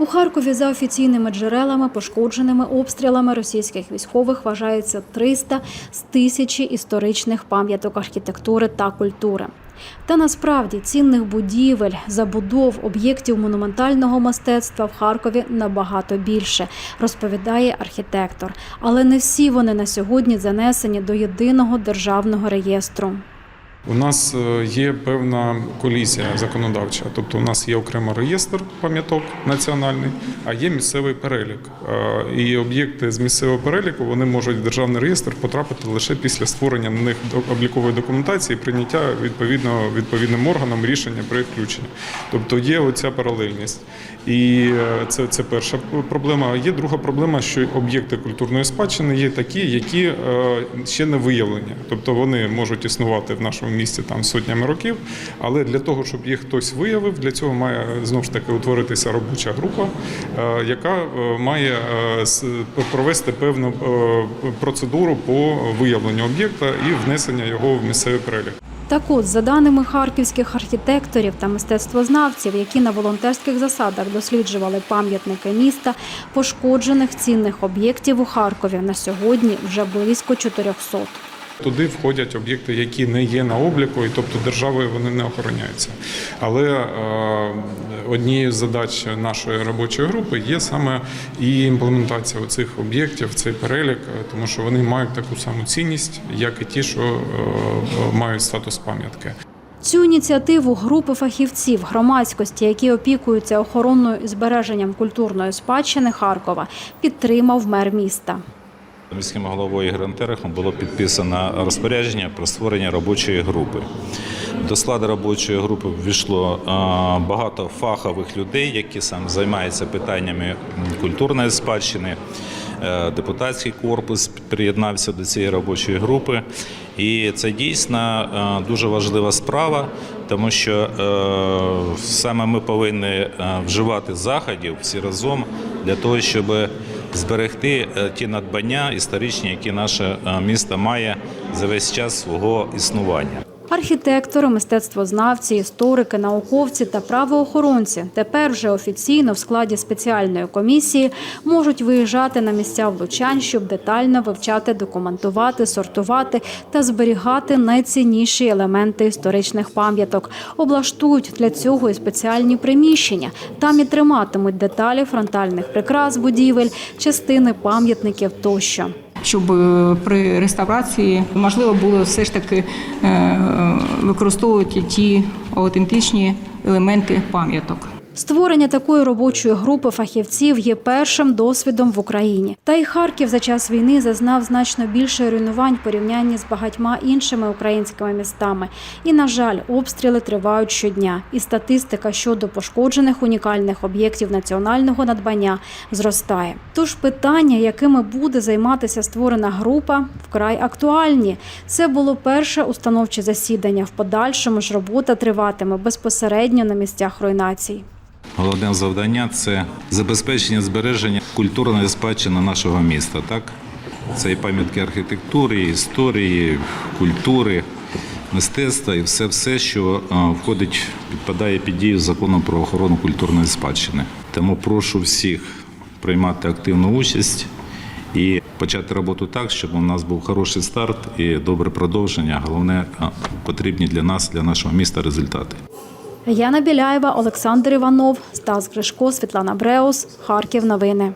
У Харкові за офіційними джерелами, пошкодженими обстрілами російських військових вважається 300 з тисячі історичних пам'яток архітектури та культури. Та насправді цінних будівель, забудов, об'єктів монументального мистецтва в Харкові набагато більше, розповідає архітектор. Але не всі вони на сьогодні занесені до єдиного державного реєстру. У нас е, є певна колізія законодавча, тобто у нас є окремо реєстр пам'яток національний, а є місцевий перелік. Е, І об'єкти з місцевого переліку вони можуть в державний реєстр потрапити лише після створення на них облікової документації, і прийняття відповідно відповідним органом рішення при включенні. Тобто є оця паралельність. І е, це, це перша проблема. Є друга проблема, що об'єкти культурної спадщини є такі, які ще не виявлені. Тобто вони можуть існувати в нашому місті там сотнями років, але для того, щоб їх хтось виявив, для цього має знову ж таки утворитися робоча група, е, яка е, має е, провести певну процедуру по виявленню об'єкта і внесення його в місцевий перелік. Так от, за даними харківських архітекторів та мистецтвознавців, які на волонтерських засадах досліджували пам'ятники міста, пошкоджених цінних об'єктів у Харкові на сьогодні вже близько 400. Туди входять об'єкти, які не є на обліку, і тобто державою вони не охороняються. Але е, однією з задач нашої робочої групи є саме і імплементація цих об'єктів цей перелік, е, тому що вони мають таку саму цінність, як і ті, що е, мають статус пам'ятки. Цю ініціативу групи фахівців громадськості, які опікуються охороною збереженням культурної спадщини Харкова, підтримав мер міста. Міським головою Ігорем Терехом було підписано розпорядження про створення робочої групи. До складу робочої групи ввійшло е, багато фахових людей, які саме займаються питаннями культурної спадщини. Е, Депутатський корпус приєднався до цієї робочої групи. І це дійсно е, дуже важлива справа, тому що саме ми повинні вживати заходів всі разом для того, щоб зберегти е, ті надбання історичні, які наше е, місто має за весь час свого існування. Архітектори, мистецтвознавці, історики, науковці та правоохоронці тепер вже офіційно в складі спеціальної комісії можуть виїжджати на місця влучань, щоб детально вивчати, документувати, сортувати та зберігати найцінніші елементи історичних пам'яток. Облаштують для цього і спеціальні приміщення. Там і триматимуть деталі фронтальних прикрас будівель, частини пам'ятників тощо. Щоб е, при реставрації можливо було все ж таки е, використовувати ті аутентичні елементи пам'яток. Створення такої робочої групи фахівців є першим досвідом в Україні. Та й Харків за час війни зазнав значно більше руйнувань в порівнянні з багатьма іншими українськими містами. І, на жаль, обстріли тривають щодня. І статистика щодо пошкоджених унікальних об'єктів національного надбання зростає. Тож питання, якими буде займатися створена група, вкрай актуальні. Це було перше установче засідання. В подальшому ж робота триватиме безпосередньо на місцях руйнацій. Головне завдання це забезпечення збереження культурної спадщини нашого міста. Так? Це і пам'ятки архітектури, історії, культури, мистецтва і все, все, що входить, підпадає під дію закону про охорону культурної спадщини. Тому прошу всіх приймати активну участь і почати роботу так, щоб у нас був хороший старт і добре продовження. Головне, потрібні для нас, для нашого міста результати. Яна Біляєва, Олександр Іванов, Стас Гришко, Світлана Бреус. Харків. Новини.